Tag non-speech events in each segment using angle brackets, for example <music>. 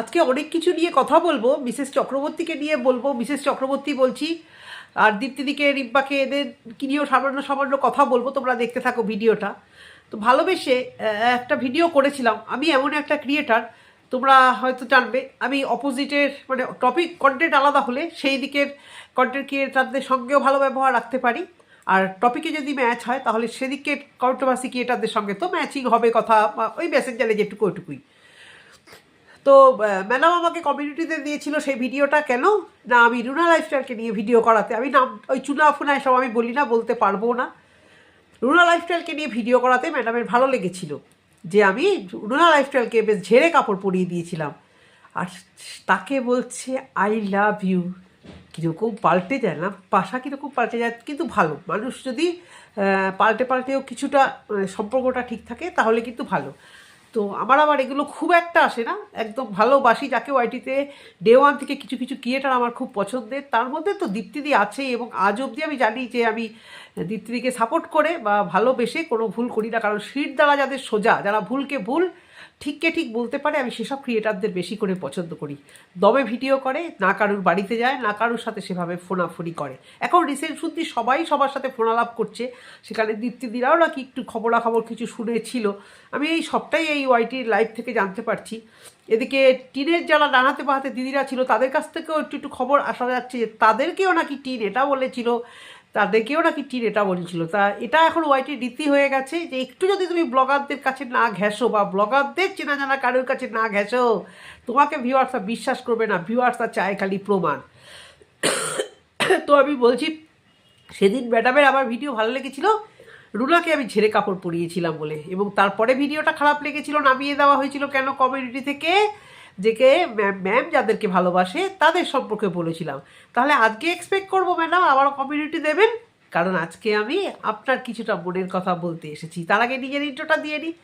আজকে অনেক কিছু নিয়ে কথা বলব। মিসেস চক্রবর্তীকে নিয়ে বলব। মিসেস চক্রবর্তী বলছি, আর দীপ্তিদিকে, রিম্পাকে, এদের নিয়েও সামান্য সামান্য কথা বলব, তোমরা দেখতে থাকো ভিডিওটা। তো ভালোবেসে একটা ভিডিও করেছিলাম। আমি এমন একটা ক্রিয়েটার তোমরা হয়তো জানবে, আমি অপোজিটের মানে টপিক কন্টেন্ট আলাদা হলে সেই দিকের কন্টেন্ট ক্রিয়েটারদের সঙ্গেও ভালো ব্যবহার রাখতে পারি। আর টপিকে যদি ম্যাচ হয়, তাহলে সেদিকে কন্ট্রোভার্সি ক্রিয়েটারদের সঙ্গে তো ম্যাচিং হবে কথা ওই মেসেঞ্জারে যেটুকু ওইটুকুই তো ম্যাডাম আমাকে কমিউনিটিতে দিয়েছিল সেই ভিডিওটা কেন? না আমি রুনা লাইফস্টাইলকে নিয়ে ভিডিও করাতে আমি নাম ওই চুনা ফুনা সব আমি বলি না বলতে পারব না। রুনা লাইফস্টাইলকে নিয়ে ভিডিও করাতে ম্যাডামের ভালো লেগেছিল যে আমি রুনা লাইফস্টাইলকে বেশ ঝেড়ে কাপড় পরিয়ে দিয়েছিলাম। আর তাকে বলছে আই লাভ ইউ কীরকম পাল্টে যায় না পাশা কীরকম পাল্টে যায় কিন্তু ভালো। মানুষ যদি পাল্টে পাল্টেও কিছুটা আহ, সম্পর্কটা ঠিক থাকে তাহলে কিন্তু ভালো। তো আমার আবার এগুলো খুব একটা আসে না। একদম ভালোবাসি যাকে ওয়াইটিতে ডে ওয়ান থেকে কিছু কিছু ক্রিয়েটার আমার খুব পছন্দের। তার মধ্যে তো দীপ্তিদি আছে এবং আজ অবধি আমি জানি যে আমি দীপ্তিদিকে সাপোর্ট করে বা ভালোবেসে কোনো ভুল করি না। কারণ সিট দ্বারা যাদের সোজা, যারা ভুলকে ভুল ঠিককে ঠিক বলতে পারে, আমি সেসব ক্রিয়েটারদের বেশি করে পছন্দ করি। দমে ভিডিও করে, না কারুর বাড়িতে যায়, না কারুর সাথে সেভাবে ফোনাফোনি করে। এখন রিসেন্ট শুনছি সবাই সবার সাথে ফোনালাপ করছে। সেখানে দীপ্তিদিরাও নাকি একটু খবরাখবর কিছু শুনেছিল। আমি এই সবটাই এই ওয়াইটির লাইভ থেকে জানতে পারছি। এদিকে টিনের যারা ডানাতে বাহাতে দিদিরা ছিল, তাদের কাছ থেকেও একটু একটু খবর আসা যাচ্ছে যে তাদেরকেও নাকি টিন, এটা বলেছিল তাদেরকেও নাকি টিন এটা বলেছিল। তা এটা এখন ওয়াইটির রীতি হয়ে গেছে যে একটু যদি তুমি ব্লগারদের কাছে না ঘেঁষো বা ব্লগারদের চেনা জানা কারোর কাছে না ঘেঁষো, তোমাকে ভিউয়ার্সরা বিশ্বাস করবে না ভিউয়ার্সরা চায় খালি প্রমাণ। তো আমি বলছি, সেদিন ম্যাডামের আমার ভিডিও ভালো লেগেছিল, রুনাকে আমি ঝেড়ে কাপড় পরিয়েছিলাম বলে এবং তারপরে ভিডিওটা খারাপ লেগেছিল, নামিয়ে দেওয়া হয়েছিল কেন কমিউনিটি থেকে? যে কে ম্যাম যাদেরকে ভালোবাসে, তাদের সম্পর্কে বলেছিলাম। তাহলে আজকে এক্সপেক্ট করব ম্যাডাম আবার কমিউনিটি দেবেন? কারণ আজকে আমি আপনার কিছুটা মনের কথা বলতে এসেছি। তার আগে নিজের ইন্ট্রোটা দিয়ে নিই।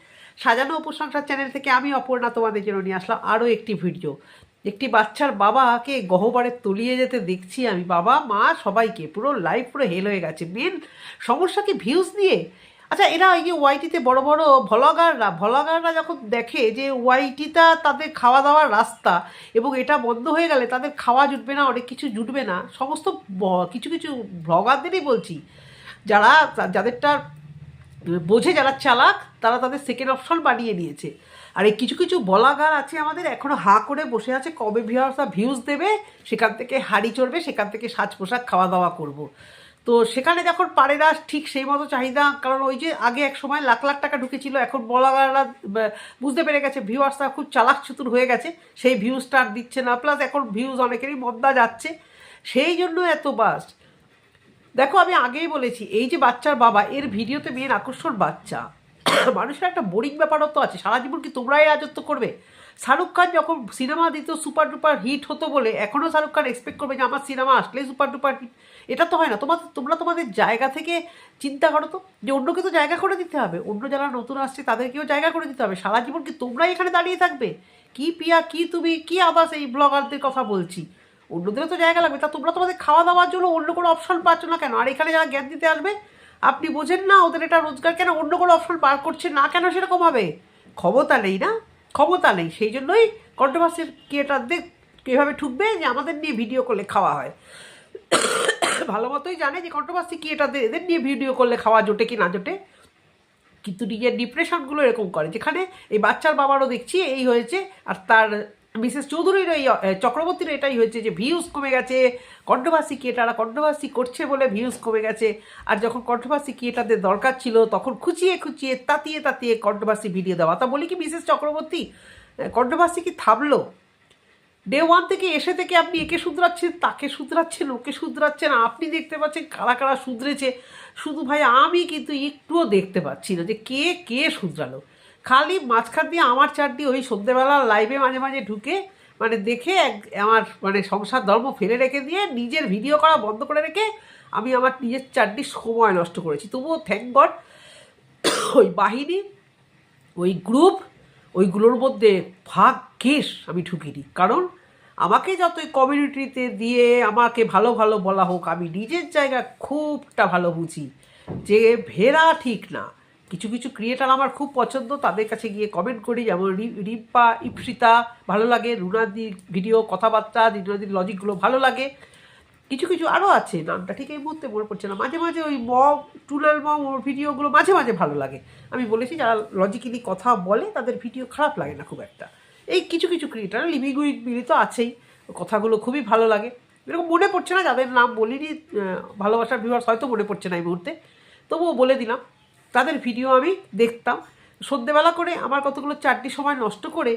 সাজানো উপসংসার চ্যানেল থেকে আমি অপর্ণা তোমাদের জন্য নিয়ে আসলাম আরও একটি ভিডিও একটি বাচ্চার বাবাকে গহ্বরে তলিয়ে যেতে দেখছি আমি। বাবা, মা সবাইকে পুরো লাইফ পুরো হেল হয়ে গেছে। মেন সমস্যা কি ভিউজ নিয়ে? আচ্ছা এরা এই যে ওয়াইটিতে বড় বড় ভ্লগাররা ভ্লগাররা যখন দেখে যে ওয়াইটিটা তাদের খাওয়া দাওয়ার রাস্তা এবং এটা বন্ধ হয়ে গেলে তাদের খাওয়া জুটবে না, অনেক কিছু জুটবে না, সমস্ত কিছু কিছু ভ্লগারদেরই বলছি, যারা, যাদেরটা বোঝে যারা চালাক, তারা তাদের সেকেন্ড অপশন বানিয়ে নিয়েছে আর এই কিছু কিছু বলাগার আছে আমাদের, এখনও হাঁ করে বসে আছে, কবে ভিউয়ার্সরা ভিউজ দেবে, সেখান থেকে হাড়ি চড়বে, সেখান থেকে সাজ পোশাক খাওয়া দাওয়া করব। তো সেখানে যখন পারে না ঠিক সেই মতো চাহিদা, কারণ ওই যে আগে এক সময় লাখ লাখ টাকা ঢুকেছিল, এখন বলাগাররা বুঝতে পেরে গেছে, ভিউয়ার্সরা খুব চালাক চতুর হয়ে গেছে, সেই ভিউজটা আর দিচ্ছে না প্লাস এখন ভিউজ অনেকেরই মন্দা যাচ্ছে। সেই জন্য এত বাস দেখো, আমি আগেই বলেছি, এই যে বাচ্চার বাবা, এর ভিডিওতে মেয়ের আকর্ষণ বাচ্চা। <coughs> মানুষের একটা বোরিং ব্যাপারও তো আছে, সারা জীবন কি তোমরাই রাজত্ব করবে? শাহরুখ খান যখন সিনেমা দিত সুপার ডুপার হিট হতো বলে, এখনও শাহরুখ খান এক্সপেক্ট করবে যে আমার সিনেমা আসলে সুপার ডুপার হিট। এটা তো হয় না। তোমার তোমরা তোমাদের জায়গা থেকে চিন্তা করো তো, যে অন্যকে তো জায়গা করে দিতে হবে। অন্য যারা নতুন আসছে, তাদেরকেও জায়গা করে দিতে হবে। সারা জীবন কি তোমরাই এখানে দাঁড়িয়ে থাকবে? কি পিয়া, কি তুমি, কি আবার এই ব্লগারদের কথা বলছি? অন্যদেরও তো জায়গা লাগবে। তা তোমরা তোমাদের খাওয়া দাওয়ার জন্য অন্য কোনো অপশন পাচ্ছ না কেন? আর এখানে যারা জ্ঞান দিতে আসবে, আপনি বোঝেন না ওদের এটা রোজগার কেন? অন্য কোনো অপশন বার করছে না কেন সেরকম হবে ক্ষমতা নেই না? ক্ষমতা নেই, সেই জন্যই কন্ট্রোভার্সির ক্রিয়েটারদের কীভাবে ঠুকবে যে আমাদের নিয়ে ভিডিও করলে খাওয়া হয়। ভালো মতোই জানে যে কন্ট্রোভার্সি ক্রিয়েটারদের এদের নিয়ে ভিডিও করলে খাওয়া জোটে কি না জোটে। কিন্তু নিজের ডিপ্রেশনগুলো এরকম করে, যেখানে এই বাচ্চার বাবারও দেখছি এই হয়েছে আর তার মিসেস চৌধুরীর এই চক্রবর্তীর এটাই হয়েছে যে ভিউজ কমে গেছে কন্ট্রোভার্সি ক্রিয়েটাররা কন্ট্রোভার্সি করছে বলে ভিউজ কমে গেছে, আর যখন কন্ট্রোভার্সি ক্রিয়েটারদের দরকার ছিল, তখন খুচিয়ে খুচিয়ে, তাতিয়ে তাতিয়ে কন্ট্রোভার্সি ভিডিও দেওয়া। তা বলি কি মিসেস চক্রবর্তী? কন্ট্রোভার্সি কি থামলো? ডে ওয়ান থেকে এসে থেকে আপনি একে শুধরাচ্ছেন, তাকে শুধরাচ্ছেন, ওকে শুধরাচ্ছেন আপনি দেখতে পাচ্ছেন কারা কারা শুধরেছে। শুধু ভাই, আমি কিন্তু একটুও দেখতে পাচ্ছি না যে কে কে শুধরালো। খালি মাঝখান দিয়ে আমার চার দিয়ে ওই সন্ধ্যেবেলা লাইভে মাঝে মাঝে ঢুকে মানে দেখে এক আমার মানে সংসার ধর্ম ফেলে রেখে দিয়ে নিজের ভিডিও করা বন্ধ করে রেখে আমি আমার নিজের চারটি সময় নষ্ট করেছি। তবুও থ্যাংক গড ওই বাহিনী, ওই গ্রুপ ওইগুলোর মধ্যে ভাগ্যেস আমি ঢুকিনি। কারণ আমাকে যতই কমিউনিটিতে দিয়ে আমাকে ভালো ভালো বলা হোক, আমি নিজের জায়গা খুবটা ভালো বুঝি যে ভেরা ঠিক না। কিছু কিছু ক্রিয়েটার আমার খুব পছন্দ, তাদের কাছে গিয়ে কমেন্ট করি, যেমন রিম্পা, ইপসিতা, ভালো লাগে, রুনাদির ভিডিও কথাবার্তা, রুনাদির লজিকগুলো ভালো লাগে। কিছু কিছু আরও আছে, নামটা ঠিক এই মুহূর্তে মনে পড়ছে না। মাঝে মাঝে ওই মম টুলাল মম ওর ভিডিওগুলো মাঝে মাঝে ভালো লাগে। আমি বলেছি, যারা লজিক্যালি কথা বলে, তাদের ভিডিও খারাপ লাগে না খুব একটা। এই কিছু কিছু ক্রিয়েটার উইথ মিলি তো আছেই, কথাগুলো খুবই ভালো লাগে। এরকম মনে পড়ছে না, যাদের নাম বলিনি ভালোবাসার ভিউয়ার্স হয়তো মনে পড়ছে না এই মুহূর্তে। তবুও বলে দিলাম। তাদের ভিডিও আমি দেখতাম। সন্ধেবেলা করে আমার কতগুলো চারটি সময় নষ্ট করে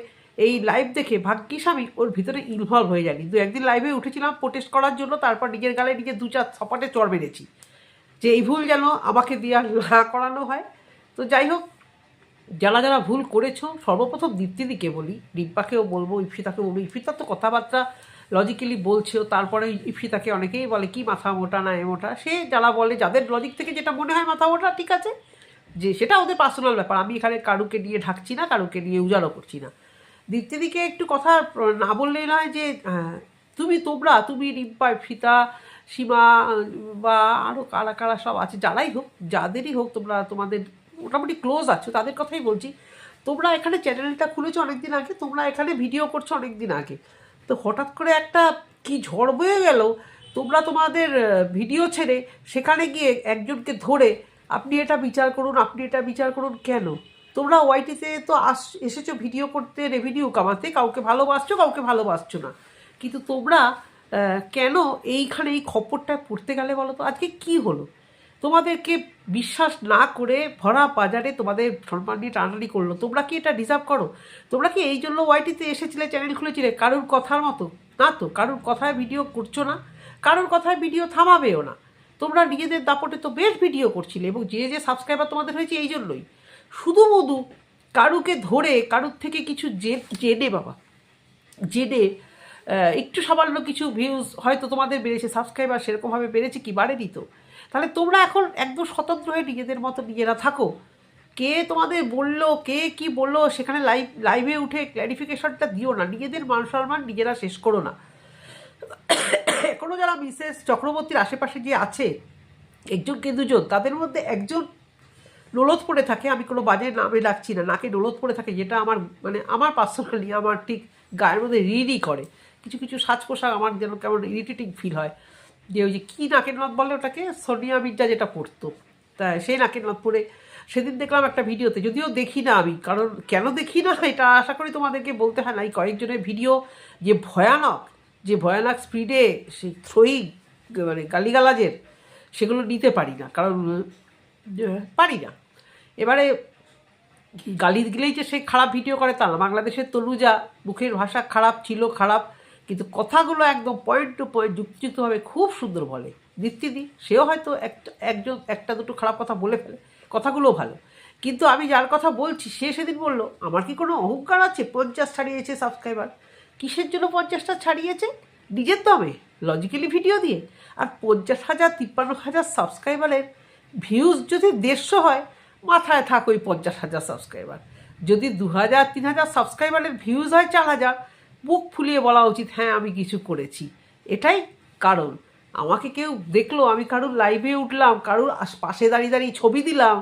এই লাইভ দেখে ভাগ্যিস আমি ওর ভিতরে ইনভলভ হয়ে যাই দু একদিন লাইভে উঠেছিলাম প্রোটেস্ট করার জন্য, তারপর নিজের গালে নিজে দু চার সপাটে চড় মেরেছি। যে এই ভুল যেন আমাকে দিয়ে না করানো হয়। তো যাই হোক, যারা যারা ভুল করেছ, সর্বপ্রথম দীপ্তিদিকে বলি, রিম্পাকেও বলব ইফিতাকে বলব। ইফিতার তো কথাবার্তা লজিক্যালি বলছেও, তারপরে ইফিতাকে অনেকেই বলে, কি মাথা মোটা না এ মোটা? সে যারা বলে, যাদের লজিক থেকে যেটা মনে হয় মাথা মোটা, ঠিক আছে। যে সেটা ওদের পার্সোনাল ব্যাপার। আমি এখানে কারুকে নিয়ে ঢাকছি না, কারুকে নিয়ে উজাড়ও করছি না। দীপ্তিদিকে একটু কথা না বললেই নয় যে তুমি তোমরা, তুমি রিম্পা ফিতা, সীমা, বা আরও কারা কারা সব আছে, যারাই হোক, যাদেরই হোক, তোমরা তোমাদের মোটামুটি ক্লোজ আছো, তাদের কথাই বলছি। তোমরা এখানে চ্যানেলটা খুলেছো অনেকদিন আগে, তোমরা এখানে ভিডিও করছ অনেকদিন আগে। তো হঠাৎ করে একটা কি ঝড় বয়ে গেল, তোমরা তোমাদের ভিডিও ছেড়ে সেখানে গিয়ে একজনকে ধরে আপনি এটা বিচার করুন, আপনি এটা বিচার করুন কেন? তোমরা ওয়াইটিতে তো আস, এসেছ ভিডিও করতে রেভিনিউ কামাতে, কাউকে ভালোবাসছো কাউকে ভালোবাসছো না। কিন্তু তোমরা কেন এইখানে এই খপ্পরটা পড়তে গেলে বলো তো? আজকে কি হলো? তোমাদেরকে বিশ্বাস না করে ভরা বাজারে তোমাদের সম্মান নিয়ে টানাটানি করল। তোমরা কি এটা ডিজার্ভ করো? তোমরা কি এই জন্য ওয়াইটিতে এসেছিলে চ্যানেল খুলেছিলে? কারোর কথার মতো? না তো, কারোর কথায় ভিডিও করছ না? কারোর কথায় ভিডিও থামাবেও না? তোমরা নিজেদের দাপটে তো বেশ ভিডিও করছিলে এবং যে যে সাবস্ক্রাইবার তোমাদের হয়েছে এই জন্যই। শুধু মধু, কারুকে ধরে, কারুর থেকে কিছু জেনে বাবা জেনে একটু সামান্য কিছু ভিউজ হয়তো তোমাদের বেড়েছে সাবস্ক্রাইবার সেরকমভাবে বেড়েছে কি, বাড়েনি তো। তাহলে তোমরা এখন একদম স্বতন্ত্র হয়ে নিজেদের মতো নিজেরা থাকো। কে তোমাদের বলল, কে কি বলল, সেখানে লাইভ লাইভে উঠে ক্ল্যারিফিকেশনটা দিও না। নিজেদের মান সম্মান নিজেরা শেষ করো না। এখনও যারা মিসেস চক্রবর্তীর আশেপাশে যে আছে, একজন কে দুজন? তাদের মধ্যে একজন নোলত পড়ে থাকে, আমি কোনো বাজে নামে ডাকছি না, নাকে নোলত পড়ে থাকে, যেটা আমার মানে আমার পার্সোনালি আমার ঠিক গায়ের মধ্যে রিডই করে। কিছু কিছু সাজ পোশাক আমার যেন কেমন ইরিটেটিং ফিল হয়। যে ওই যে কী নাকের নথ বলে ওটাকে? সোনিয়া মির্জা যেটা পড়তো। তা সেই নাকের নথ পরে সেদিন দেখলাম একটা ভিডিওতে, যদিও দেখি না আমি, কারণ কেন দেখি না, এটা আশা করি তোমাদেরকে বলতে হয় না। এই কয়েকজনের ভিডিও যে ভয়ানক যে ভয়ানক স্পিডে সেই থ্রোয়িং মানে গালিগালাজের, সেগুলো নিতে পারি না। কারণ পারি না। এবারে গালি দিলেই যে সে খারাপ ভিডিও করে তা না। বাংলাদেশের তনুজা, মুখের ভাষা খারাপ, ছিল খারাপ, কিন্তু কথাগুলো একদম পয়েন্ট টু পয়েন্ট যুক্তিযুক্তভাবে খুব সুন্দর বলে। দীপ্তিদি সেও হয়তো একটা, একজন, একটা, দুটো খারাপ কথা বলে ফেলে। কথাগুলো ভালো। কিন্তু আমি যার কথা বলছি, সে সেদিন বলল, আমার কি কোনো অহংকার আছে? পঞ্চাশ ছাড়িয়েছে সাবস্ক্রাইবার কিসের জন্য পঞ্চাশটা ছাড়িয়েছে? নিজের দমে লজিক্যালি ভিডিও দিয়ে। আর পঞ্চাশ হাজার, তিপ্পান্ন হাজার সাবস্ক্রাইবারের ভিউজ যদি দেড়শো হয়, মাথায় থাক ওই পঞ্চাশ হাজার সাবস্ক্রাইবার যদি দু হাজার, তিন হাজার সাবস্ক্রাইবারের ভিউজ হয় চার হাজার বুক ফুলিয়ে বলা উচিত হ্যাঁ আমি কিছু করেছি। এটাই কারণ। আমাকে কেউ দেখল, আমি কারুর লাইভে উঠলাম, কারুর পাশে দাঁড়িয়ে দাঁড়িয়ে ছবি দিলাম,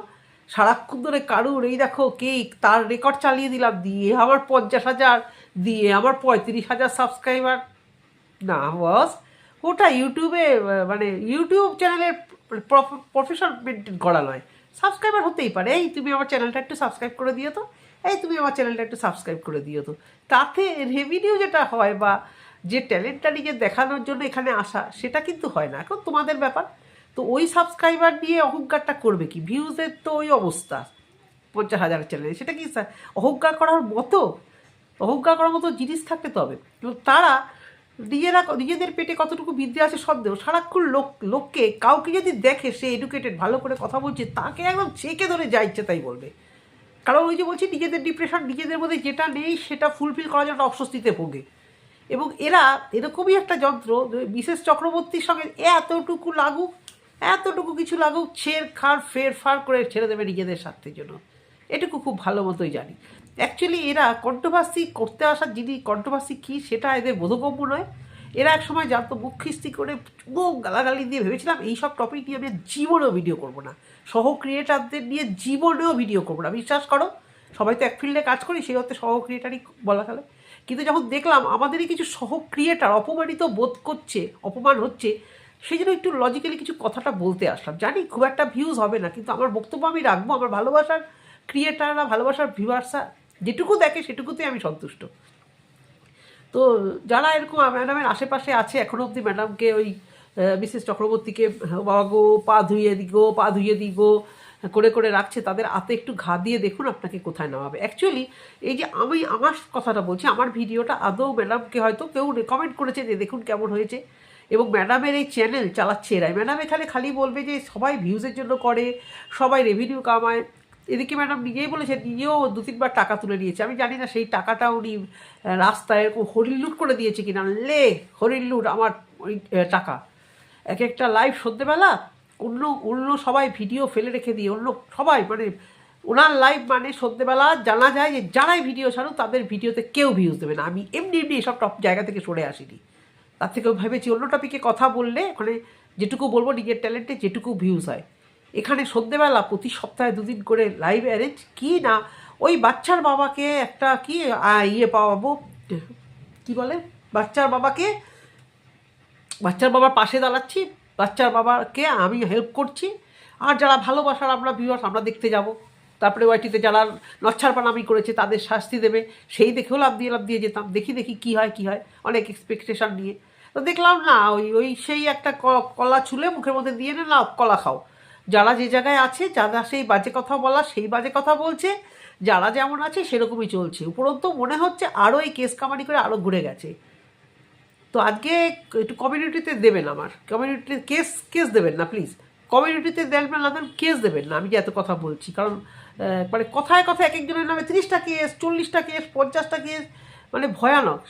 সারাক্ষণ ধরে কারুর, এই দেখো কেক তার রেকর্ড চালিয়ে দিলাম, দিয়ে আমার পঞ্চাশ হাজার দিয়ে আমার পঁয়ত্রিশ হাজার সাবস্ক্রাইবার না, বস ওটা ইউটিউবে মানে ইউটিউব চ্যানেলের প্রফেশন মেনটেন করা নয়। সাবস্ক্রাইবার হতেই পারে। এই তুমি আমার চ্যানেলটা একটু সাবস্ক্রাইব করে দিও তো। এই তুমি আমার চ্যানেলটা একটু সাবস্ক্রাইব করে দিও তো। তাতে রেভিনিউ যেটা হয় বা যে ট্যালেন্টটা নিজে দেখানোর জন্য এখানে আসা, সেটা কিন্তু হয় না। এখন তোমাদের ব্যাপার। তো ওই সাবস্ক্রাইবার নিয়ে অহংকারটা করবে কি? ভিউজের তো ওই অবস্থা। পঞ্চাশ হাজার চ্যানেলে সেটা কি অহংকার করার মতো অহংকার করার মতো জিনিস থাকতে তবে এবং তারা নিজেরা নিজেদের পেটে কতটুকু বিদ্যে আছে সত্ত্বেও সারাক্ষণ লোক, লোককে কাউকে যদি দেখে সে এডুকেটেড ভালো করে কথা বলছে, তাকে একদম ছেঁকে ধরে যা ইচ্ছে তাই বলবে। কারণ ওই যে বলছি, নিজেদের ডিপ্রেশন নিজেদের মধ্যে যেটা নেই সেটা ফুলফিল করার জন্য অস্বস্তিতে ভোগে। এবং এরা এরকমই একটা যন্ত্র বিশেষ চক্রবর্তীর সঙ্গে এতটুকু লাগুক, এতটুকু কিছু লাগুক ছের খার ফের ফার করে ছেড়ে দেবে নিজেদের স্বার্থের জন্য। এটুকু খুব ভালো মতোই জানি। অ্যাকচুয়ালি এরা কন্ট্রোভার্সি করতে আসার যিনি কন্ট্রোভার্সি কী, সেটা এদের বোধগম্য নয়। এরা এক সময় জানতো মুখ খিস্তি করে মুখ গালাগালি দিয়ে ভেবেছিলাম, এই সব টপিক নিয়ে আমি জীবনেও ভিডিও করব না। সহ ক্রিয়েটারদের নিয়ে জীবনেও ভিডিও করব না। বিশ্বাস করো, সবাই তো এক ফিল্ডে কাজ করি, সেই হতে সহ ক্রিয়েটারই বলা গেলে কিন্তু যখন দেখলাম আমাদেরই কিছু সহ ক্রিয়েটার অপমানিত বোধ করছে, অপমান হচ্ছে, সেই জন্য একটু লজিক্যালি কিছু কথাটা বলতে আসলাম। জানি খুব একটা ভিউজ হবে না, কিন্তু আমার বক্তব্য আমি রাখব। আমার ভালোবাসার ক্রিয়েটাররা ভালোবাসার ভিউয়ার্সরা যেটুকু দেখে সেটুকুতে আমি সন্তুষ্ট। তো যারা এরকম ম্যাডামের আশেপাশে আছে এখনও অবধি ম্যাডামকে ওই মিসেস চক্রবর্তীকে বাবা গো, পা ধুইয়ে দিগো পা ধুইয়ে দিগো করে করে রাখছে, তাদের হাতে একটু ঘা দিয়ে দেখুন আপনাকে কোথায় নামাবে। অ্যাকচুয়ালি এই যে আমি আমার কথাটা বলছি, আমার ভিডিওটা আদৌ ম্যাডামকে হয়তো কেউ রেকমেন্ড করেছে যে দেখুন কেমন হয়েছে। এবং ম্যাডামের এই চ্যানেল চালাচ্ছে এরাই। ম্যাডাম এখানে খালি বলবে যে সবাই ভিউজের জন্য করে, সবাই রেভিনিউ কামায়। এদিকে ম্যাডাম নিজেই বলেছে নিজেও দু তিনবার টাকা তুলে নিয়েছে। আমি জানি না সেই টাকাটা উনি রাস্তায় এরকম হরিণ লুট করে দিয়েছে কিনা। লে, হরিণ লুট, আমার ওই টাকা। এক একটা লাইভ সন্ধ্যেবেলা অন্য অন্য সবাই ভিডিও ফেলে রেখে দিয়ে, অন্য সবাই মানে ওনার লাইভ মানে সন্ধ্যেবেলা জানা যায় যে যারাই ভিডিও ছাড়ুক, তাদের ভিডিওতে কেউ ভিউজ দেবে না। আমি এমনি এমনি এসব টপ জায়গা থেকে সরে আসিনি। তার থেকেও ভেবেছি অন্য টপিকে কথা বললে, ওখানে যেটুকু বলব, নিজের ট্যালেন্টে যেটুকু ভিউজ হয়। এখানে সন্ধ্যেবেলা প্রতি সপ্তাহে দুদিন করে লাইভ অ্যারেঞ্জ কি না? ওই বাচ্চার বাবাকে একটা কি ইয়ে পাওয়াবো, কি বলে? বাচ্চার বাবাকে, বাচ্চার বাবার পাশে দাঁড়াচ্ছি, বাচ্চার বাবাকে আমি হেল্প করছি। আর যারা ভালোবাসার আমরা ভিউয়ার্স আমরা দেখতে যাব। তারপরে ওয়াইটিতে যারা নচ্ছার পানামি করেছে, তাদের শাস্তি দেবে। সেই দেখেও লাভ দিয়ে লাভ দিয়ে যেতাম। দেখি দেখি কি হয় কি হয়। অনেক এক্সপেকটেশন নিয়ে। তো দেখলাম না, ওই ওই সেই একটা কলা ছুলে মুখের মধ্যে দিয়ে না কলা খাও। যারা যে জায়গায় আছে, যারা সেই বাজে কথা বলা, সেই বাজে কথা বলছে, যারা যেমন আছে সেরকমই চলছে। উপরন্তু মনে হচ্ছে আরও এই কেস কামারি করে আরও ঘুরে গেছে। তো আজকে একটু কমিউনিটিতে দেবেন আমার। কমিউনিটিতে কেস কেস দেবেন না প্লিজ কমিউনিটিতে দেবেন না দেন কেস দেবেন না। আমি যে এত কথা বলছি, কারণ মানে কথায় কথায় এক একজনের নামে তিরিশটা কেস, চল্লিশটা কেস, পঞ্চাশটা কেস মানে ভয়ানক।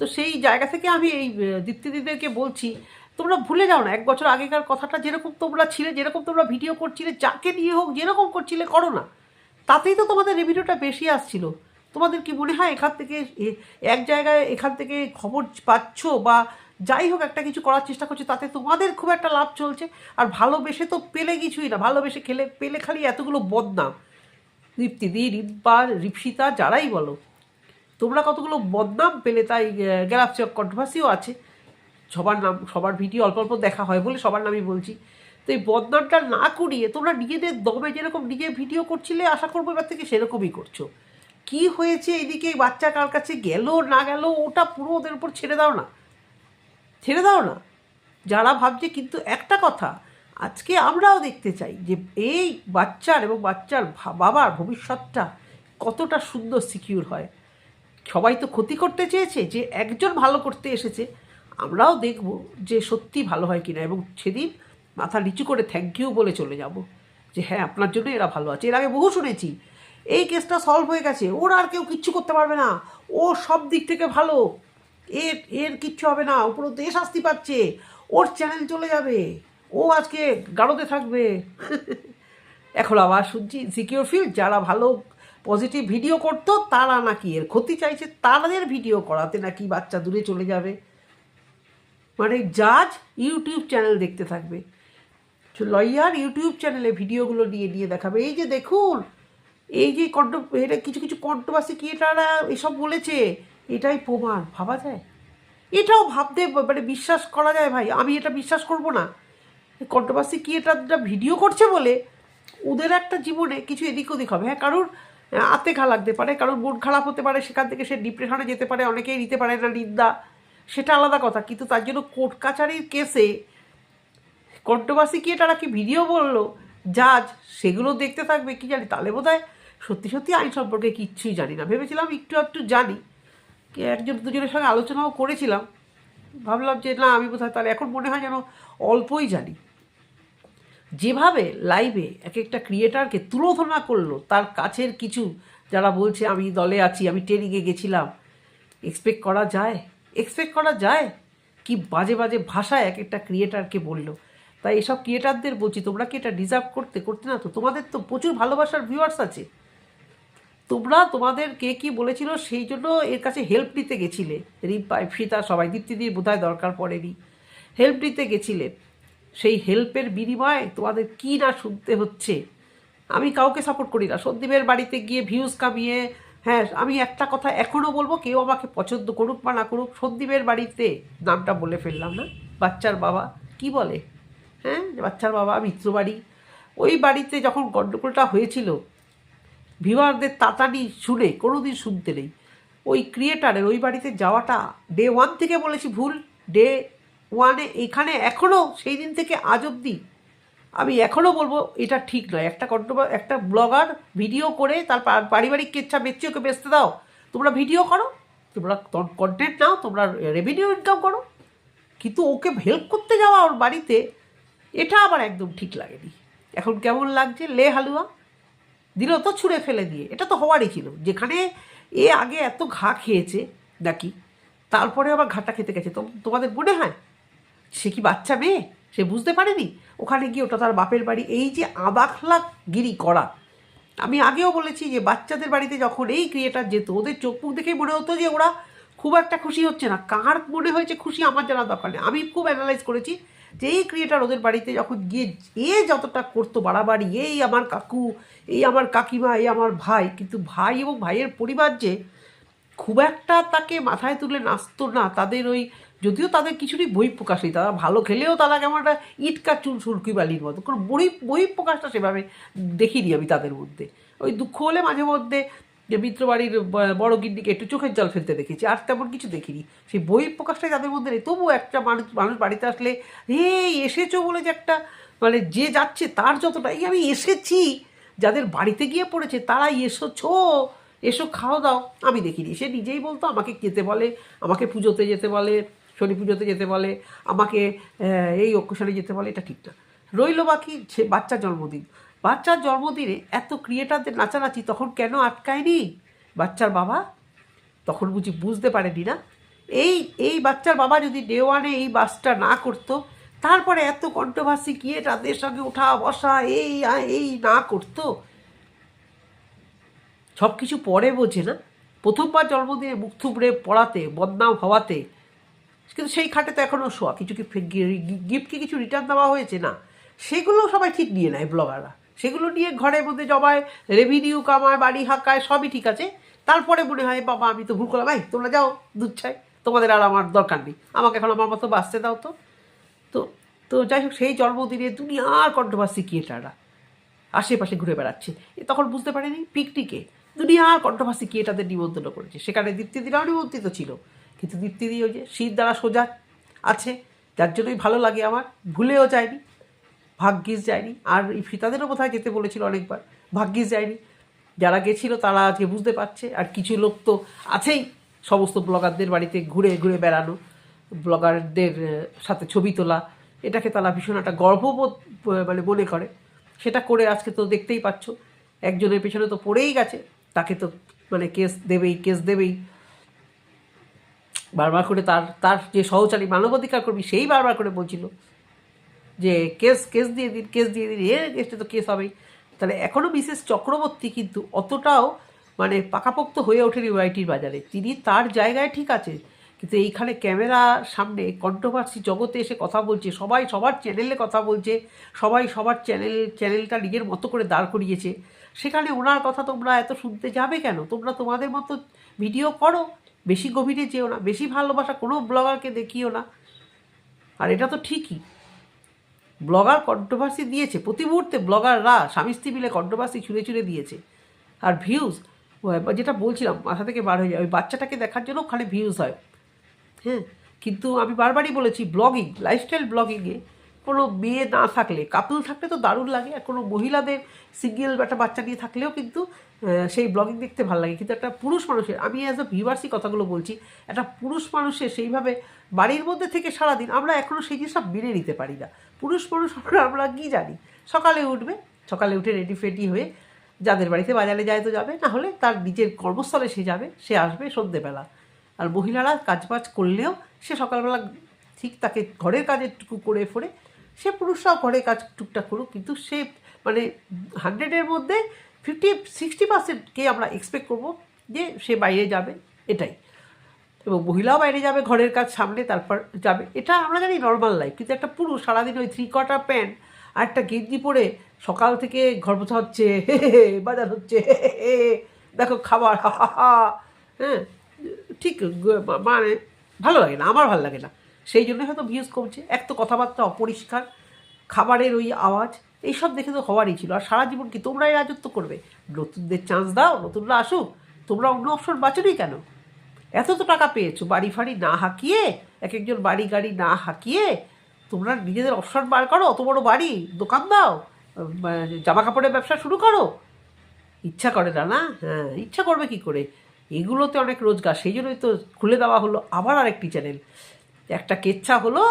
তো সেই জায়গা থেকে আমি এই দীপ্তিদিদেরকে বলছি তোমরা ভুলে যাও না, এক বছর আগেকার কথাটা যেরকম তোমরা ছিলে, যেরকম তোমরা ভিডিও করছিলে, যাকে নিয়ে হোক, যেরকম করছিলে, করো না। তাতেই তো তোমাদের রেভিনিউটা বেশি আসছিল। তোমাদের কি মনে হয় এখান থেকে এক জায়গায় এখান থেকে খবর পাচ্ছ বা যাই হোক একটা কিছু করার চেষ্টা করছ, তাতে তোমাদের খুব একটা লাভ চলছে। আর ভালোবেসে তো পেলে কিছুই না, ভালোবেসে খেলে, পেলে খালি এতগুলো বদনাম। দীপ্তিদি রিম্পা রিপসিতা যারাই বলো। তোমরা কতগুলো বদনাম পেলে তাই গ্যালাপসি কন্ট্রোভার্সিও আছে। সবার নাম, সবার ভিডিও অল্প অল্প দেখা হয় বলে সবার নামই বলছি। তো এই বদনামটা না করিয়ে তোমরা নিজেদের দমে যেরকম নিজে ভিডিও করছিলে, আশা করব এবার থেকে সেরকমই করছ। কি হয়েছে এদিকে? বাচ্চা কার কাছে গেল, না গেল, ওটা পুরো ওদের উপর ছেড়ে দাও না। ছেড়ে দাও না। যারা ভাবছে, কিন্তু একটা কথা, আজকে আমরাও দেখতে চাই যে এই বাচ্চার এবং বাচ্চার বাবার ভবিষ্যৎটা কতটা সুন্দর সিকিউর হয়। সবাই তো ক্ষতি করতে চেয়েছে যে একজন ভালো করতে এসেছে আমরাও দেখব যে সত্যি ভালো হয় কিনা এবং সেদিন মাথা নিচু করে থ্যাংক ইউ বলে চলে যাব যে হ্যাঁ আপনার জন্য এরা ভালো আছে। এর আগে বহু শুনেছি, এই কেসটা সলভ হয়ে গেছে, ওর আর কেউ কিচ্ছু করতে পারবে না, ও সব দিক থেকে ভালো, এর এর কিচ্ছু হবে না, উপরন্ত এ শাস্তি পাচ্ছে, ওর চ্যানেল চলে যাবে, ও আজকে গাড়োতে থাকবে। এখন আবার শুনছি সিকিউর ফিল যারা ভালো পজিটিভ ভিডিও করতো, তারা নাকি এর ক্ষতি চাইছে, তাদের ভিডিও করাতে নাকি বাচ্চা দূরে চলে যাবে। মানে জাজ ইউটিউব চ্যানেল দেখতে থাকবে। লয়ার ইউটিউব চ্যানেলে ভিডিওগুলো নিয়ে নিয়ে দেখাবে। এই যে দেখুন, এই যে কন্ট এটা কিছু কিছু কন্ট্রোভার্সি ক্রিয়েটাররা এসব বলেছে? এটাই প্রমাণ, ভাবা যায়? এটাও ভাবতে মানে বিশ্বাস করা যায় ভাই। আমি এটা বিশ্বাস করব না। কন্ট্রোভার্সি ক্রিয়েটাররা ভিডিও করছে বলে, ওদের একটা জীবনে কিছু এদিক ওদিক হবে। হ্যাঁ কারোর আতে ঘা লাগতে পারে, কারোর মন খারাপ হতে পারে, সেখান থেকে সে ডিপ্রেশনে যেতে পারে, অনেকেই নিতে পারে না নিন্দা। সেটা আলাদা কথা, কিন্তু তার জন্য কোর্ট কাছারির কেসে কন্ট্রোভার্সি ক্রিয়েটাররা কি ভিডিও বলল? জাজ সেগুলো দেখতে থাকবে, কি জানি? তাহলে বোধ সত্যি সত্যি আইন সম্পর্কে কিচ্ছুই জানি না। ভেবেছিলাম একটু একটু জানি। কি একজন দুজনের সঙ্গে আলোচনাও করেছিলাম। ভাবলাম যে না, আমি বোধহয় তাহলে এখন মনে হয় যেন অল্পই জানি। যেভাবে লাইভে এক একটা ক্রিয়েটারকে তুলোধনা করল, তার কাছের কিছু যারা বলছে, আমি দলে আছি, আমি ট্রেনিংয়ে গেছিলাম এক্সপেক্ট করা যায়? এক্সপেক্ট করা যায়? কি বাজে বাজে ভাষায় এক একটা ক্রিয়েটারকে বলল। তাই এসব ক্রিয়েটারদের বলছি, তোমরা কি এটা ডিজার্ভ করতে করতে না তো? তোমাদের তো প্রচুর ভালোবাসার ভিউয়ার্স আছে। তোমরা তোমাদের কে কি বলেছিল সেই জন্য এর কাছে হেল্প নিতে গেছিলে। রিম্পা, ফিতা, সবাই দীপ্তিদির বোধহয় দরকার পড়েনি। হেল্প নিতে গেছিলে। সেই হেল্পের বিনিময়ে তোমাদের কী না শুনতে হচ্ছে? আমি কাউকে সাপোর্ট করি না। সন্দীপের বাড়িতে গিয়ে ভিউজ কামিয়ে হ্যাঁ আমি একটা কথা এখনও বলব, কেউ আমাকে পছন্দ করুক বা না করুক, সন্দীপের বাড়িতে নামটা বলে ফেললাম না। বাচ্চার বাবা, কি বলে? হ্যাঁ বাচ্চার বাবা, মিত্র বাড়ি। ওই বাড়িতে যখন গণ্ডগোলটা হয়েছিল ভিউয়ারদের তাতানি শুনে, কোনোদিন শুনতে নেই। ওই ক্রিয়েটারের ওই বাড়িতে যাওয়াটা ডে ওয়ান থেকে বলেছি ভুল। ডে ওয়ানে এখানে এখনও সেই দিন থেকে আজ অবধি আমি এখনও বলব, এটা ঠিক নয়। একটা কন্ট্রোভার একটা ব্লগার ভিডিও করে তার পারিবারিক কেচ্ছা বেচছে ওকে বেচতে দাও। তোমরা ভিডিও করো, তোমরা কন্টেন্ট নাও, তোমরা রেভিনিউ ইনকাম করো। কিন্তু ওকে হেল্প করতে যাওয়া ওর বাড়িতে, এটা আমার একদম ঠিক লাগেনি। এখন কেমন লাগছে? লে হালুয়া। দিল তো ছুঁড়ে ফেলে দিয়ে। এটা তো হওয়ারই ছিল। যেখানে এ আগে এত ঘা খেয়েছে নাকি, তারপরে আবার ঘাটা খেতে গেছে। তো তোমাদের মনে হয়? সে কি বাচ্চা মেয়ে? সে বুঝতে পারেনি? ওখানে গিয়ে ওটা তার বাপের বাড়ি। এই যে আদাখলা গিরি করা। আমি আগেও বলেছি যে বাচ্চাদের বাড়িতে যখন এই ক্রিয়েটার যেত, ওদের চোখ মুখ দেখেই মনে হতো যে ওরা খুব একটা খুশি হচ্ছে না। কার মনে হয়েছে খুশি আমার জানা দরকার নেই। আমি খুব অ্যানালাইজ করেছি যে এই ক্রিয়েটার ওদের বাড়িতে যখন গিয়ে এ যতটা করতো বাড়াবাড়ি, এই আমার কাকু, এই আমার কাকিমা, এই আমার ভাই, কিন্তু ভাই এবং ভাইয়ের পরিবার যে খুব একটা তাকে মাথায় তুলে নাচতো না। তাদের ওই যদিও তাদের কিছুরই বই প্রকাশ নেই তারা ভালো খেলেও তারা কেমন একটা ইটকা চুল সুরকি বালির মতো, কোনো বই বই প্রকাশটা সেভাবে দেখিনি আমি তাদের মধ্যে। ওই দুঃখ হলে মাঝে মধ্যে যে মিত্রবাড়ির বড় গিন্ডিকে একটু চোখের জল ফেলতে দেখেছি, আর তেমন কিছু দেখিনি। সেই বই প্রকাশটাই তাদের মধ্যে নেই, তবুও একটা মানুষ মানুষ বাড়িতে আসলে এই এসেছ বলে যে একটা মানে যে যাচ্ছে তার যতটা এই আমি এসেছি, যাদের বাড়িতে গিয়ে পড়েছে তারাই এসেছ, এসো খাওয়া দাও। আমি দেখিনি, সে নিজেই বলতো, আমাকে খেতে বলে, আমাকে পুজোতে যেতে বলে শনি পুজোতে যেতে বলে, আমাকে এই অকেশনে যেতে বলে, এটা ঠিক না। রইল বাকি সে বাচ্চার জন্মদিন। বাচ্চার জন্মদিনে এত ক্রিয়েটারদের নাচানাচি তখন কেন আটকায়নি? বাচ্চার বাবা? তখন বুঝি বুঝতে পারেনি না। এই এই বাচ্চার বাবা যদি ডে ওয়ানে এই বাসটা না করতো, তারপরে এত কন্ট্রোভার্সি গিয়ে তাদের সঙ্গে ওঠা বসা, এই এই না করতো? সব কিছু পরে বোঝে না। প্রথমবার জন্মদিনে মুখ থুবড়ে পড়াতে, বদনাম হওয়াতে কিন্তু সেই খাটে তো এখনও শোয়া। কিছু কি গিফট কি কিছু রিটার্ন দেওয়া হয়েছে? না। সেগুলো সবাই ঠিক নিয়ে নেয় ব্লগাররা সেগুলো নিয়ে ঘরের মধ্যে জমায় রেভিনিউ কামায়, বাড়ি হাঁকায়, সবই ঠিক আছে। তারপরে মনে হয়, বাবা, আমি তো ভুল করলাম। ভাই তোমরা যাও, দুধ চাই। তোমাদের আর আমার দরকার নেই। আমাকে এখন আমার মতো বাঁচতে দাও তো। তো তো যাই হোক, সেই জন্মদিনে দুনিয়ার কন্ট্রোভার্সি ক্রিয়েটাররা আশেপাশে ঘুরে বেড়াচ্ছে। তখন বুঝতে পারেনি পিকনিকে দুনিয়ার কন্ট্রোভার্সি কে তাদের নিমন্ত্রণ করেছে। সেখানে দীপ্তিদিরাও নিমন্ত্রিত ছিল। কিন্তু দীপ্তিদি ওই যে শীত দ্বারা সোজা আছে, যার জন্যই ভালো লাগে আমার, ভুলেও যায়নি ভাগ্যিস যায়নি আর এই ফিতাদেরও কোথায় যেতে বলেছিল অনেকবার, ভাগ্যিস যায়নি যারা গেছিল তারা আজকে বুঝতে পারছে, আর কিছু লোক তো আছেই, সমস্ত ব্লগারদের বাড়িতে ঘুরে ঘুরে বেড়ানো, ব্লগারদের সাথে ছবি তোলা, এটাকে তারা ভীষণ একটা গর্ববোধ মানে মনে করে। সেটা করে আজকে তো দেখতেই পাচ্ছ, একজনের পেছনে তো পড়েই গেছে, তাকে তো মানে কেস দেবেই কেস দেবেই। বারবার করে তার তার যে সহচারী মানবাধিকার কর্মী সেই বারবার করে বলছিল যে কেস কেস দিয়ে দিন, কেস দিয়ে দিন এর কেসটা তো কেস হবেই। তাহলে এখনও মিসেস চক্রবর্তী কিন্তু অতটাও মানে পাকাপোক্ত হয়ে ওঠেনি ওয়াইটির বাজারে। তিনি তার জায়গায় ঠিক আছে, কিন্তু এইখানে ক্যামেরার সামনে কন্ট্রোভার্সি জগতে এসে কথা বলছে, সবাই সবার চ্যানেলে কথা বলছে, সবাই সবার চ্যানেল চ্যানেলটা নিজের মতো করে দাঁড় করিয়েছে। সেখানে ওনার কথা তোমরা এত শুনতে যাবে কেন? তোমরা তোমাদের মতো ভিডিও করো। বেশি গভীরে যেও না, বেশি ভালোবাসা কোনো ব্লগারকে দেখিও না। আর এটা তো ঠিকই। ব্লগার কন্ট্রোভার্সি দিয়েছে, প্রতি মুহূর্তে ব্লগাররা স্বামী স্ত্রী মিলে কন্ট্রোভার্সি ছুঁড়ে ছুঁড়ে দিয়েছে। আর ভিউজ যেটা বলছিলাম, মাথা থেকে বার হয়ে যায়, ওই বাচ্চাটাকে দেখার জন্য ওখানে ভিউজ হয়। হ্যাঁ কিন্তু আমি বারবারই বলেছি ব্লগিং লাইফস্টাইল ব্লগিংয়ে কোনো মেয়ে না থাকলে কাপল থাকলে তো দারুণ লাগে, আর কোনো মহিলাদের সিঙ্গেল একটা বাচ্চা নিয়ে থাকলেও কিন্তু সেই ব্লগিং দেখতে ভালো লাগে। কিন্তু একটা পুরুষ মানুষের, আমি অ্যাজ আ ভিউয়ার্সই কথাগুলো বলছি, একটা পুরুষ মানুষের সেইভাবে বাড়ির মধ্যে থেকে সারাদিন আমরা এখনও সেই জিনিসটা মেনে নিতে পারি না। পুরুষ মানুষ আমরা কী জানি? সকালে উঠবে, সকালে উঠে রেডি ফেডি হয়ে যাদের বাড়িতে বাজারে যায় তো যাবে, না হলে তার নিজের কর্মস্থলে সে যাবে, সে আসবে সন্ধেবেলা। আর মহিলারা কাজবাজ করলেও সে সকালবেলা ঠিক তাকে ঘরের কাজেরটুকু করে ফোরে সে পুরুষরাও ঘরের কাজ টুকটাক করুক, কিন্তু সে মানে হান্ড্রেডের মধ্যে ফিফটি সিক্সটি পার্সেন্টকে আমরা এক্সপেক্ট করব যে সে বাইরে যাবে, এটাই। এবং মহিলাও বাইরে যাবে, ঘরের কাজ সামনে তারপর যাবে। এটা আমরা জানি নর্মাল লাইফ কিন্তু একটা পুরুষ সারাদিন ওই থ্রি কোয়ার্টার প্যান্ট আর একটা গেঞ্জি পরে সকাল থেকে ঘর পোছা হচ্ছে বাজার হচ্ছে দেখো খাবার হা হা হ্যাঁ ঠিক মানে ভালো লাগে না, আমার ভালো লাগে না। সেই জন্য হয়তো ভিউজ কমছে। এক তো কথাবার্তা অপরিষ্কার, খাবারের ওই আওয়াজ, এইসব দেখে তো হওয়ারই ছিল। আর সারা জীবন কি তোমরাই রাজত্ব করবে? নতুনদের চান্স দাও, নতুনরা আসুক। তোমরা অন্য অপশন বাঁচোনি কেন? এত তো টাকা পেয়েছ, বাড়ি ফাড়ি না হাঁকিয়ে, এক একজন বাড়ি গাড়ি না হাঁকিয়ে, তোমরা নিজেদের অপশন বার করো, অত বড় বাড়ি, দোকান দাও জামা কাপড়ের ব্যবসা শুরু করো। ইচ্ছা করে না না? হ্যাঁ ইচ্ছা করবে কি করে? এগুলোতে অনেক রোজগার, সেই জন্যই তো খুলে দেওয়া হলো আবার আরেকটি চ্যানেল একটা কেচ্ছা হলো,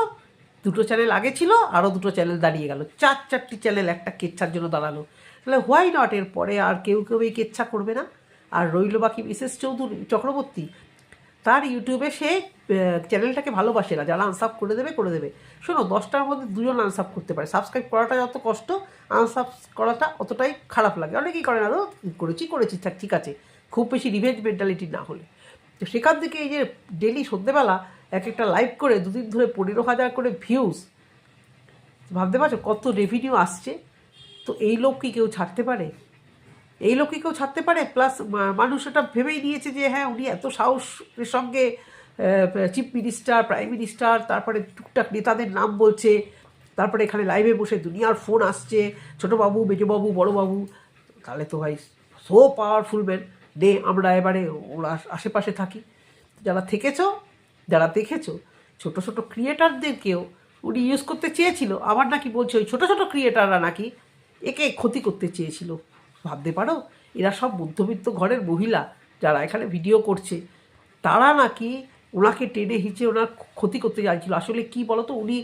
দুটো চ্যানেল আগে ছিল আরও দুটো চ্যানেল দাঁড়িয়ে গেল। চার, চারটি চ্যানেল একটা কেচ্ছার জন্য দাঁড়াল। তাহলে হোয়াই নট এর পরে আর কেউ কেউ এই কেচ্ছা করবে না। আর রইল বাকি মিসেস চৌধুরী চক্রবর্তী, তার ইউটিউবে সে চ্যানেলটাকে ভালোবাসে না। যারা আনসাব করে দেবে করে দেবে। শোনো, দশটার মধ্যে দুজন আনসাব করতে পারে। সাবস্ক্রাইব করাটা যত কষ্ট আনসাব করাটা অতটাই খারাপ লাগে। অনেকেই করে না করেছি করেছি ঠিক আছে। খুব বেশি রিভেঞ্জ মেন্টালিটি না হলে। তো সেখান থেকে এই যে ডেলি সন্ধ্যেবেলা এক একটা লাইভ করে দুদিন ধরে পনেরো হাজার করে ভিউজ ভাবতে পারছ? কত রেভিনিউ আসছে? তো এই লোক কি কেউ ছাড়তে পারে? এই লোক কি কেউ ছাড়তে পারে? প্লাস মানুষ এটা ভেবেই নিয়েছে যে হ্যাঁ উনি এত সাহসের সঙ্গে চিফ মিনিস্টার প্রাইম মিনিস্টার তারপরে টুকটাক নেতাদের নাম বলছে, তারপরে এখানে লাইভে বসে দুনিয়ার ফোন আসছে ছোটোবাবু মেজোবাবু বড়োবাবু তাহলে তো ভাই সো পাওয়ারফুল ম্যান নে আমরা এবারে ওরা আশেপাশে থাকি। যারা থেকেছো যারা দেখেছ, ছোট ছোট ক্রিয়েটারদেরকেও উনি ইউজ করতে চেয়েছিল। আবার নাকি বলছে, ওই ছোটো ছোটো ক্রিয়েটাররা নাকি একে ক্ষতি করতে চেয়েছিল। ভাবতে পারো, এরা সব মধ্যবিত্ত ঘরের মহিলা যারা এখানে ভিডিও করছে। তারা নাকি ওনাকে টেনে হিচে ওনার ক্ষতি করতে চাইছিল। আসলে কি বলতো, উনি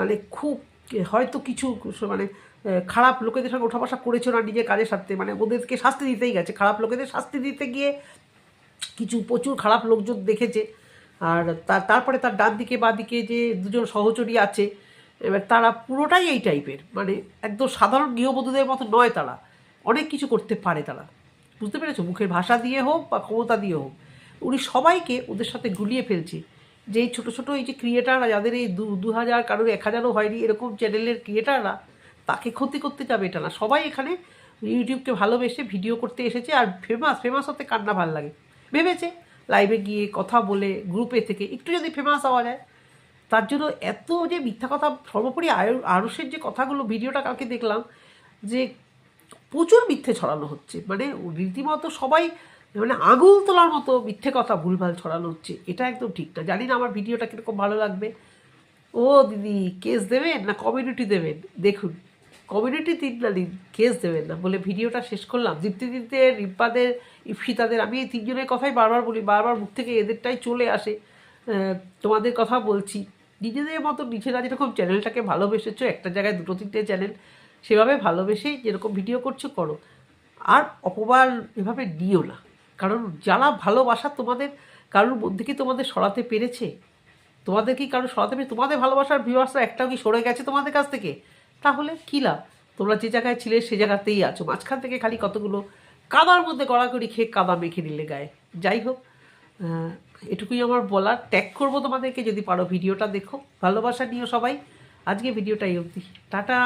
মানে খুব, হয়তো কিছু মানে খারাপ লোকেদের সঙ্গে ওঠা বসা করেছে ওনার নিজের কাজের সাথে মানে ওদেরকে শাস্তি দিতেই গেছে। খারাপ লোকেদের শাস্তি দিতে গিয়ে কিছু প্রচুর খারাপ লোকজন দেখেছে। আর তারপরে তার ডান দিকে, বা দিকে যে দুজন সহচরী আছে, এবার তারা পুরোটাই এই টাইপের। মানে একদম সাধারণ গৃহবধূদের মতো নয় তারা। অনেক কিছু করতে পারে তারা। বুঝতে পেরেছ? মুখের ভাষা দিয়ে হোক বা ক্ষমতা দিয়ে হোক। উনি সবাইকে ওদের সাথে গুলিয়ে ফেলছে। যে এই ছোটো ছোটো এই যে ক্রিয়েটাররা, যাদের এই দু দু হাজার, কারোর এক হাজারও হয়নি এরকম চ্যানেলের ক্রিয়েটাররা, তাকে ক্ষতি করতে যাবে এটা না। সবাই এখানে ইউটিউবকে ভালোবেসে ভিডিও করতে এসেছে আর ফেমাস ফেমাস হতে কান্না ভালো লাগে? ভেবেছে? লাইভে গিয়ে কথা বলে গ্রুপে থেকে একটু যদি ফেমাস হওয়া যায়, তার জন্য এত যে মিথ্যা কথা, সর্বোপরি আয়ু- আরুষের যে কথাগুলো, ভিডিওটা কালকে দেখলাম, যে প্রচুর মিথ্যে ছড়ানো হচ্ছে। মানে রীতিমতো সবাই মানে আঙুল তোলার মতো মিথ্যে কথা, ভুলভাল ছড়ানো হচ্ছে। এটা একদম ঠিক না। জানি না আমার ভিডিওটা কীরকম ভালো লাগবে। ও দিদি কেস দেবেন না কমিউনিটি দেবেন? দেখুন। কমিউনিটি দিন না কেস দেবেন না। বলে ভিডিওটা শেষ করলাম। দীপ্তি দিতে রিম্পাদের ইফিতাদের, আমি এই তিনজনের কথাই বারবার বলি, বারবার মুখ থেকে এদেরটাই চলে আসে। তোমাদের কথা বলছি। নিজেদের মতো নিজেরা যেরকম চ্যানেলটাকে ভালোবেসেছো, একটা জায়গায় দুটো তিনটে চ্যানেল সেভাবে ভালোবেসেই যেরকম ভিডিও করছ, করো। আর অপমান এভাবে নিও না। কারণ যারা ভালোবাসা তোমাদের, কারোর মধ্যে কি তোমাদের সরাতে পেরেছে? তোমাদের কি কারও সরাতে পেরেছে? তোমাদের ভালোবাসার ভিউয়ার্সরা একটাও কি সরে গেছে তোমাদের কাছ থেকে? তাহলে কী লাভ? তোমরা যে জায়গায় ছিলে সে জায়গাতেই আছো। মাঝখান থেকে খালি কতগুলো কাদার মধ্যে গড়াগড়ি খেয়ে কাদা মেখে নিলে গায়ে। যাই হোক এটুকুই আমার বলার। ট্যাগ করব তোমাদেরকে যদি পারো ভিডিওটা দেখো। ভালোবাসা নিও সবাই। আজকে ভিডিওটাই অবধি। টাটা।